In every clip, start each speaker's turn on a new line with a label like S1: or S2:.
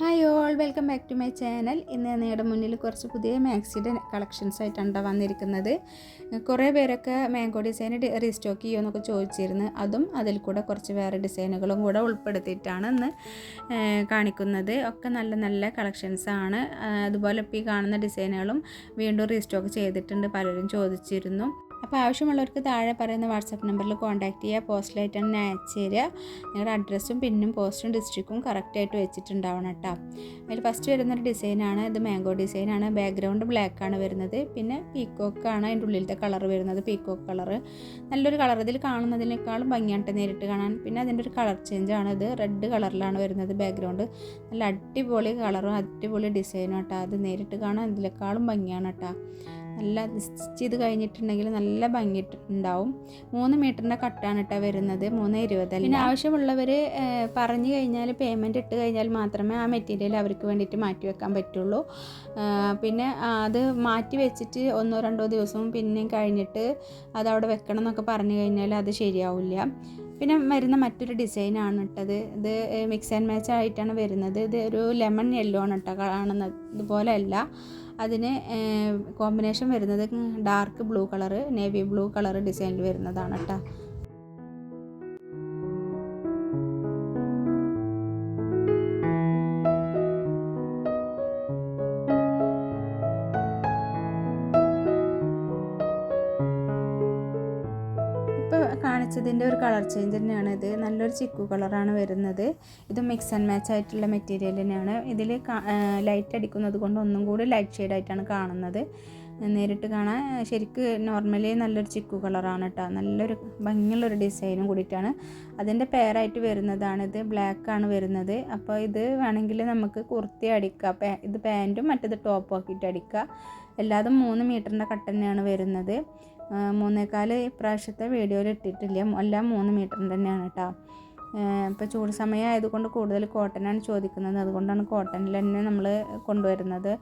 S1: Hi all welcome back to my channel ഇന്ന് നിങ്ങളുടെ മുന്നിൽ കുറച്ച് പുതിയ മാക്സിയുടെ കളക്ഷൻസ് ആയിട്ടാണ് വന്നിരിക്കുന്നത്. കുറേ പേരൊക്കെ മാംഗോ ഡിസൈൻ റീസ്റ്റോക്ക് ചെയ്യുമെന്നൊക്കെ ചോദിച്ചിരുന്നു. അതും അതിൽ കൂടെ കുറച്ച് വേറെ ഡിസൈനുകളും കൂടെ ഉൾപ്പെടുത്തിയിട്ടാണ് ഇന്ന് കാണിക്കുന്നത്. ഒക്കെ നല്ല നല്ല കളക്ഷൻസ് ആണ്. അതുപോലെ ഇപ്പോൾ ഈ കാണുന്ന ഡിസൈനുകളും വീണ്ടും റീസ്റ്റോക്ക് ചെയ്തിട്ടുണ്ട്. പലരും ചോദിച്ചിരുന്നു. അപ്പോൾ ആവശ്യമുള്ളവർക്ക് താഴെ പറയുന്ന വാട്സാപ്പ് നമ്പറിൽ കോൺടാക്റ്റ് ചെയ്യുക. പോസ്റ്റിലായിട്ടാണ് ഞാൻ അയച്ചു തരിക. നിങ്ങളുടെ അഡ്രസ്സും പിന്നും പോസ്റ്റും ഡിസ്ട്രിക്റ്റും കറക്റ്റായിട്ട് വെച്ചിട്ടുണ്ടാവണം കേട്ടോ. അതിൽ ഫസ്റ്റ് വരുന്നൊരു ഡിസൈനാണ് ഇത് മാംഗോ ഡിസൈനാണ് ബാക്ക്ഗ്രൗണ്ട് ബ്ലാക്ക് ആണ് വരുന്നത്. പിന്നെ പീക്കോക്കാണ് അതിന്റെ ഉള്ളിലത്തെ കളർ വരുന്നത് പീക്കോക്ക് കളർ നല്ലൊരു കളർ ഇതിൽ കാണുന്നതിനേക്കാളും ഭംഗിയായിട്ട് നേരിട്ട് കാണാൻ. പിന്നെ അതിന്റെ ഒരു കളർ ചേഞ്ചാണ് ഇത്. റെഡ് കളറിലാണ് വരുന്നത് ബാക്ക്ഗ്രൗണ്ട് നല്ല അടിപൊളി കളറും അടിപൊളി ഡിസൈനും കേട്ടോ അത് നേരിട്ട് കാണാൻ ഇതിനേക്കാളും ഭംഗിയാണ് കേട്ടോ. നല്ല സ്റ്റിച്ച് ചെയ്ത് കഴിഞ്ഞിട്ടുണ്ടെങ്കിൽ നല്ല ഭംഗി ഉണ്ടാവും. മൂന്ന് മീറ്ററിന്റെ കട്ടാണ് കേട്ടോ വരുന്നത്. മൂന്ന് ഇരുപതല്ല. പിന്നെ ആവശ്യമുള്ളവർ പറഞ്ഞു കഴിഞ്ഞാൽ പേയ്മെന്റ് ഇട്ട് കഴിഞ്ഞാൽ മാത്രമേ ആ മെറ്റീരിയൽ അവർക്ക് വേണ്ടിയിട്ട് മാറ്റി വെക്കാൻ പറ്റുള്ളൂ. പിന്നെ അത് മാറ്റി വെച്ചിട്ട് ഒന്നോ രണ്ടോ ദിവസവും പിന്നെയും കഴിഞ്ഞിട്ട് അത് അവിടെ വെക്കണം എന്നൊക്കെ പറഞ്ഞു കഴിഞ്ഞാൽ അത് ശരിയാവില്ല. പിന്നെ വരുന്ന മറ്റൊരു ഡിസൈനാണ് ഇട്ടത് ഇത് മിക്സ് ആൻഡ് മാച്ച് ആയിട്ടാണ് വരുന്നത്. ഇത് ഒരു ലെമൺ യെല്ലോ ആണ് കേട്ടോ കാണുന്നത്. ഇതുപോലെ അല്ല അതിന് കോമ്പിനേഷൻ വരുന്നത് dark blue colour navy blue colour ഡിസൈനിൽ വരുന്നതാണ് കേട്ടോ കാണിച്ചതിന്റെ ഒരു കളർ ചേഞ്ച് തന്നെയാണ് ഇത്. നല്ലൊരു ചിക്കു കളറാണ് വരുന്നത്. ഇത് മിക്സ് ആൻഡ് മാച്ച് ആയിട്ടുള്ള മെറ്റീരിയൽ തന്നെയാണ്. ഇതിൽ ലൈറ്റ് അടിക്കുന്നത് കൊണ്ട് ഒന്നും കൂടി ലൈറ്റ് ഷെയ്ഡായിട്ടാണ് കാണുന്നത്. നേരിട്ട് കാണാൻ ശരിക്ക് നോർമലി നല്ലൊരു ചിക്കു കളറാണ് കേട്ടോ നല്ലൊരു ഭംഗിയുള്ളൊരു ഡിസൈനും കൂടിയിട്ടാണ്. അതിന്റെ പെയറായിട്ട് വരുന്നതാണ് ഇത്. ബ്ലാക്ക് ആണ് വരുന്നത്. അപ്പോൾ ഇത് വേണമെങ്കിൽ നമുക്ക് കുർത്തി അടിക്കുക ഇത് പാന്റും മറ്റേത് ടോപ്പും ആക്കിയിട്ട് അടിക്കുക എല്ലാതും മൂന്ന് മീറ്ററിന്റെ കട്ട് തന്നെയാണ് വരുന്നത്. മൂന്നേക്കാൽ ഇപ്രാവശ്യത്തെ വീഡിയോയിൽ ഇട്ടിട്ടില്ല. എല്ലാം മൂന്ന് മീറ്ററിന്റെ തന്നെയാണ് കേട്ടോ ഇപ്പോൾ ചൂട് സമയം ആയതുകൊണ്ട് കൂടുതൽ കോട്ടനാണ് ചോദിക്കുന്നത്. അതുകൊണ്ടാണ് കോട്ടണിൽ തന്നെ നമ്മൾ കൊണ്ടുവരുന്നത്.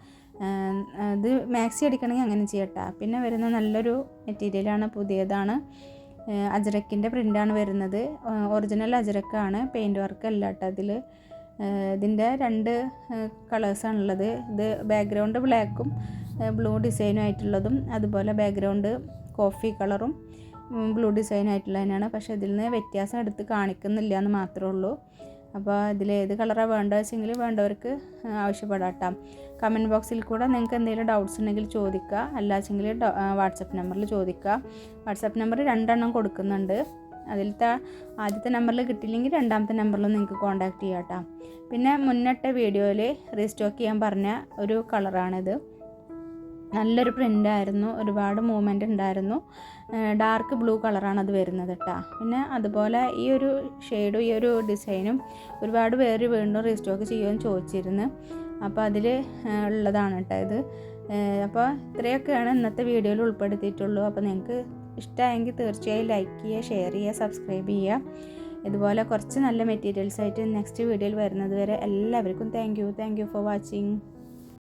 S1: ഇത് മാക്സി അടിക്കണമെങ്കിൽ അങ്ങനെ ചെയ്യട്ടെ. പിന്നെ വരുന്ന നല്ലൊരു മെറ്റീരിയലാണ് പുതിയതാണ്. അജരക്കിന്റെ പ്രിന്റാണ് വരുന്നത്. ഒറിജിനൽ അജരക്കാണ് പെയിന്റ് വർക്ക് അല്ല കേട്ടോ അതിൽ ഇതിന്റെ രണ്ട് കളേഴ്സാണുള്ളത് ഇത് ബാക്ക്ഗ്രൗണ്ട് ബ്ലാക്കും ബ്ലൂ ഡിസൈനും ആയിട്ടുള്ളതും അതുപോലെ ബാക്ക്ഗ്രൗണ്ട് കോഫി കളറും ബ്ലൂ ഡിസൈൻ ആയിട്ടുള്ള തന്നെയാണ്. പക്ഷെ ഇതിൽ നിന്ന് വ്യത്യാസം എടുത്ത് കാണിക്കുന്നില്ല എന്ന് മാത്രമേ ഉള്ളൂ. അപ്പോൾ ഇതിൽ ഏത് കളറാണ് വേണ്ടത് വെച്ചെങ്കിൽ വേണ്ടവർക്ക് ആവശ്യപ്പെടാം കേട്ടോ കമന്റ് ബോക്സിൽ കൂടെ നിങ്ങൾക്ക് എന്തെങ്കിലും ഡൗട്ട്സ് ഉണ്ടെങ്കിൽ ചോദിക്കുക. അല്ലാച്ചെങ്കിൽ വാട്സപ്പ് നമ്പറിൽ ചോദിക്കുക. വാട്സപ്പ് നമ്പർ രണ്ടെണ്ണം കൊടുക്കുന്നുണ്ട്. അതിലത്തെ ആദ്യത്തെ നമ്പറിൽ കിട്ടിയില്ലെങ്കിൽ രണ്ടാമത്തെ നമ്പറിൽ നിങ്ങൾക്ക് കോൺടാക്റ്റ് ചെയ്യാം കേട്ടോ പിന്നെ മുന്നിട്ട വീഡിയോയിൽ റീസ്റ്റോക്ക് ചെയ്യാൻ പറഞ്ഞ ഒരു കളറാണിത് നല്ലൊരു പ്രിന്റ് ആയിരുന്നു ഒരുപാട് മൂവ്മെന്റ് ഉണ്ടായിരുന്നു. ഡാർക്ക് ബ്ലൂ കളറാണ് അത് വരുന്നത് കേട്ടോ പിന്നെ അതുപോലെ ഈ ഒരു ഷെയ്ഡും ഈ ഒരു ഡിസൈനും ഒരുപാട് പേര് വീണ്ടും റീസ്റ്റോക്ക് ചെയ്യുമെന്ന് ചോദിച്ചിരുന്നു. അപ്പോൾ അതിൽ ഉള്ളതാണ് കേട്ടോ ഇത്. അപ്പോൾ ഇത്രയൊക്കെയാണ് ഇന്നത്തെ വീഡിയോയിൽ ഉൾപ്പെടുത്തിയിട്ടുള്ളൂ. അപ്പോൾ നിങ്ങൾക്ക് ഇഷ്ടമായെങ്കിൽ തീർച്ചയായും ലൈക്ക് ചെയ്യുക ഷെയർ ചെയ്യുക സബ്സ്ക്രൈബ് ചെയ്യുക. ഇതുപോലെ കുറച്ച് നല്ല മെറ്റീരിയൽസ് ആയിട്ട് നെക്സ്റ്റ് വീഡിയോയിൽ വരുന്നത് വരെ എല്ലാവർക്കും thank you thank you for watching